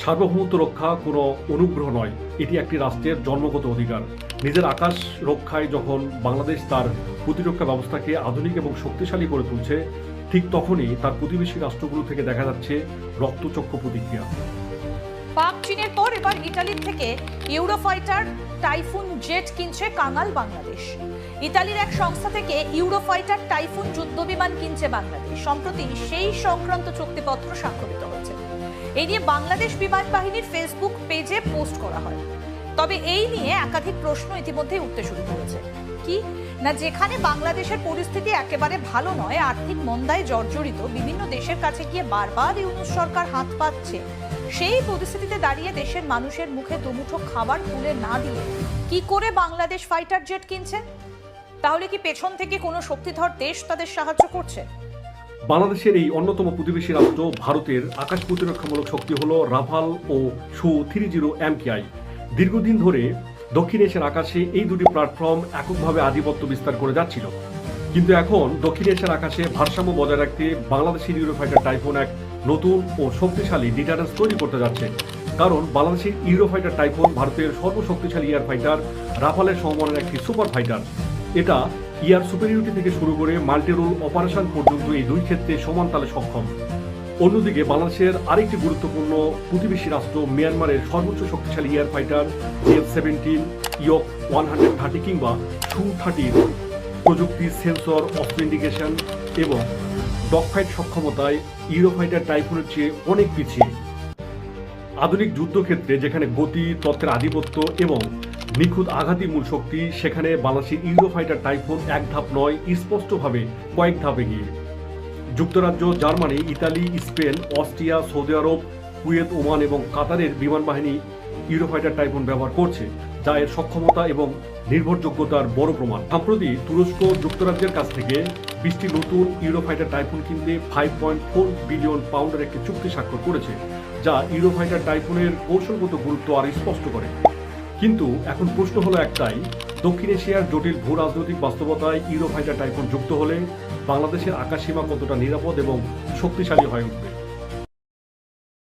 সার্বভৌমত্ব রক্ষা কোনো অনুগ্রহ নয়। এটি একটি রাষ্ট্রের জন্মগত অধিকার। নিজের আকাশ রক্ষায় যখন বাংলাদেশ তার প্রতিরক্ষা ব্যবস্থাকে আধুনিক এবং শক্তিশালী করে তুলছে, ঠিক তখনই তার প্রতিবেশী রাষ্ট্রগুলো থেকে দেখা যাচ্ছে রক্তচক্ষু প্রতিক্রিয়া। পাক চীনের পর এবার ইতালির থেকে ইউরোফাইটার টাইফুন জেট কিনছে কাঙাল বাংলাদেশ। ইতালির এক সংস্থা থেকে ইউরোফাইটার টাইফুন যুদ্ধবিমান কিনছে বাংলাদেশ। সম্প্রতি সেই সংক্রান্ত চুক্তিপত্র স্বাক্ষরিত হয়েছে। এই নিয়ে বাংলাদেশ বিমান বাহিনীর ফেসবুক পেজে পোস্ট করা হয়। তবে এই নিয়ে একাধিক প্রশ্ন ইতিমধ্যেই উঠতে শুরু করেছে। কি? না, যেখানে বাংলাদেশের পরিস্থিতি একেবারে ভালো নয়, আর্থিক মন্দায় জর্জরিত, বিভিন্ন দেশের কাছে গিয়ে বারবার ইউনুস সরকার হাত পাচ্ছে সেই পরিস্থিতিতে দাঁড়িয়ে দেশের মানুষের মুখে দুমুঠো খাবার তুলে না দিয়ে কি করে বাংলাদেশ ফাইটার জেট কিনছে? তাহলে কি পেছন থেকে কোনো শক্তিধর দেশ তাদের সাহায্য করছে? বাংলাদেশের এই অন্যতম প্রতিবেশী রাষ্ট্র ভারতের আকাশ প্রতিরক্ষামূলক শক্তি হল রাফাল ও সু থ্রি জিরো এমকেআই দীর্ঘদিন ধরে দক্ষিণ এশিয়ার আকাশে এই দুটি প্ল্যাটফর্ম এককভাবে আধিপত্য বিস্তার করে যাচ্ছিল। কিন্তু এখন দক্ষিণ এশিয়ার আকাশে ভারসাম্য বজায় রাখতে বাংলাদেশের ইউরোফাইটার টাইফোন এক নতুন ও শক্তিশালী ডিটারেন্স তৈরি করতে যাচ্ছে। কারণ বাংলাদেশের ইউরোফাইটার টাইফোন ভারতের সর্বশক্তিশালী এয়ার ফাইটার রাফালের সমমানের একটি সুপার ফাইটার। এটা ইয়ার সুপেরিয়রিটি থেকে শুরু করে মাল্টিরোল অপারেশন পর্যন্ত এই দুই ক্ষেত্রে সমান তালে সক্ষম। অন্যদিকে বাংলাদেশের আরেকটি গুরুত্বপূর্ণ প্রতিবেশী রাষ্ট্র মিয়ানমারের সর্বোচ্চ শক্তিশালী এয়ার ফাইটার এফ সেভেন্টিন ইয়ক ওয়ান হান্ড্রেড থার্টি কিংবা টু থার্টির প্রযুক্তি সেন্সর অথেন্টিকেশন এবং ডগফাইট সক্ষমতায় ইউরোফাইটার টাইফুনের চেয়ে অনেক পিছিয়ে। আধুনিক যুদ্ধক্ষেত্রে যেখানে গতি, তত্ত্বের আধিপত্য এবং নিখুঁত আঘাতী মূল শক্তি। সেখানে বাংলাদেশের ইউরোফাইটার টাইফুন এক ধাপ নয়, স্পষ্টভাবে কয়েক ধাপ এগিয়ে। যুক্তরাজ্য, Germany, Italy, Spain, Austria, Saudi আরব, কুয়েত, ওমান এবং কাতারের বিমান বাহিনী ইউরোফাইটার টাইফুন ব্যবহার করছে, যা এর সক্ষমতা এবং নির্ভরযোগ্যতার বড় প্রমাণ। সম্প্রতি তুরস্ক যুক্তরাজ্যের কাছ থেকে বিশটি নতুন ইউরোফাইটার টাইফুন কিনতে ফাইভ পয়েন্ট ফোর বিলিয়ন পাউন্ডের একটি চুক্তি স্বাক্ষর করেছে, যা ইউরোফাইটার টাইফুনের কৌশলগত গুরুত্ব আর স্পষ্ট করে। কিন্তু এখন প্রশ্ন হলো একটাই, দক্ষিণ এশিয়ার জটিল ভূ রাজনৈতিক বাস্তবতায় ইউরোফাইটার টাইফন যুক্ত হলে বাংলাদেশের আকাশ সীমা কতটা নিরাপদ এবং শক্তিশালী হয়ে উঠবে?